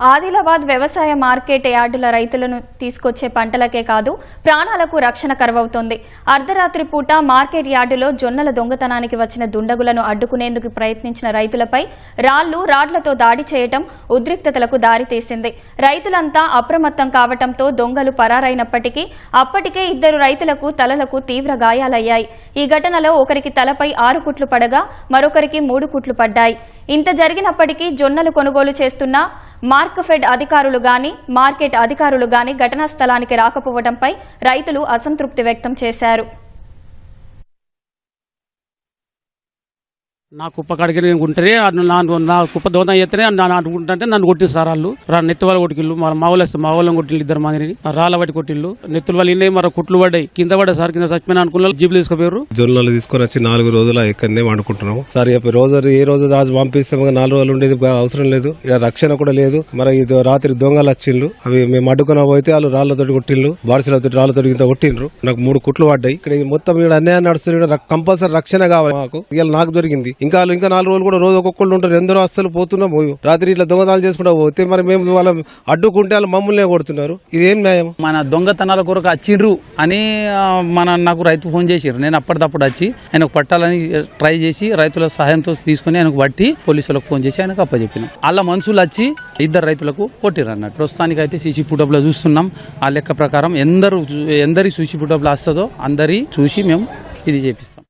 ఆదిలాబాద్ వ్యవసాయ మార్కెట్ యార్డుల రైతులను తీసుకొచ్చే పంటలకే కాదు ప్రాణాలకు రక్షణ కరువవుతోంది. అర్ధరాత్రి పూట మార్కెట్ యార్డులో జొన్నల దొంగతనానికి వచ్చిన దుండగులను అడ్డుకునేందుకు ప్రయత్నించిన రైతులపై రాళ్ళు రాడ్లతో దాడి చేయటం ఉద్రిక్తతలకు దారితీసింది. రైతులంతా అప్రమత్తం కావటంతో దొంగలు పరారైనప్పటికీ అప్పటికే ఇద్దరు రైతులకు తలలకు తీవ్ర గాయాలయ్యాయి. ఈ ఘటనలో ఒకరికి తలపై ఆరు కుట్లు పడగా మరొకరికి మూడు కుట్లు పడ్డాయి. ఇంత జరిగినప్పటికీ జొన్నలు కొనుగోలు చేస్తున్న మార్క్ఫెడ్ అధికారులు గాని మార్కెట్ అధికారులు గాని ఘటనా స్థలానికి రాకపోవడంపై రైతులు అసంతృప్తి వ్యక్తం చేశారు. నా కుప్ప కాడికి నేను నా కుప్ప దోతం చేస్తేనే నా అనుకుంటుంటే నన్ను కొట్టిన సార్ వాళ్ళు. రా నెత్తి వాళ్ళు కొట్టిల్లు. మా మా వాళ్ళు వస్తే మా వాళ్ళని కొట్టిల్లు ఇద్దరు మందిని. రాళ్ళ బట్టి కొట్టిల్లు. నెత్తులు వాళ్ళు ఇన్నాయి మరి కుట్లు పడ్డాయి. కింద పడ్డా సార్ కింద చచ్చిపోయిన అనుకున్న జీబులు తీసుకుపోయారు జొన్నలు తీసుకొని వచ్చి నాలుగు రోజులు ఇక్కడనే వండుకుంటున్నాము. సార్ రోజు ఏ రోజు రాజు పంపిస్తే నాలుగు రోజులు ఉండేది అవసరం లేదు. ఇక్కడ రక్షణ కూడా లేదు. మరి ఇది రాత్రి దొంగలు వచ్చిండ్రు అవి మేము అడ్డుకున్న పోతే వాళ్ళు రాళ్ళతోటి కొట్టిండ్రు బాడిసలతో రాళ్ళతో ఇంత కొట్టిండ్రు నాకు మూడు కుట్లు పడ్డాయి. ఇక్కడ మొత్తం ఇక్కడ అన్యాయం నడుస్తుంది. ఇక్కడ కంపల్సరీ రక్షణ కావాలి మాకు. ఇవాళ నాకు దొరికింది. ఇంకా వాళ్ళు ఇంకా నాలుగు రోజులు కూడా రోజు ఒక్కొక్కళ్ళు ఉంటారు. ఎందరో అస్సలు పోతున్నాం రాత్రి ఇట్లా దొంగతనాలు చేసుకుంటా పోతే మరి మేము వాళ్ళ అడ్డుకుంటే వాళ్ళు మమ్మల్ని కొడుతున్నారు. ఇదేం న్యాయం? మన దొంగతనాల కొరకు వచ్చిండ్రు అని మన నాకు రైతు ఫోన్ చేసిర్రు. నేను అప్పటిదప్పుడు వచ్చి ఆయనకు పట్టాలని ట్రై చేసి రైతుల సహాయంతో తీసుకుని ఆయనకు పట్టి పోలీసులకు ఫోన్ చేసి ఆయనకు అప్పచెప్పిన. వాళ్ళ మనుషులు వచ్చి ఇద్దరు రైతులకు కొట్టిర్రు అన్నట్టు. ప్రస్తుతానికి అయితే సీసీ ఫుటప్లో చూస్తున్నాం. ఆ లెక్క ప్రకారం ఎందరు చూ- ఎందరి సీసీ ఫుటప్లో వస్తుందో అందరి చూసి మేము ఇది చేపిస్తాం.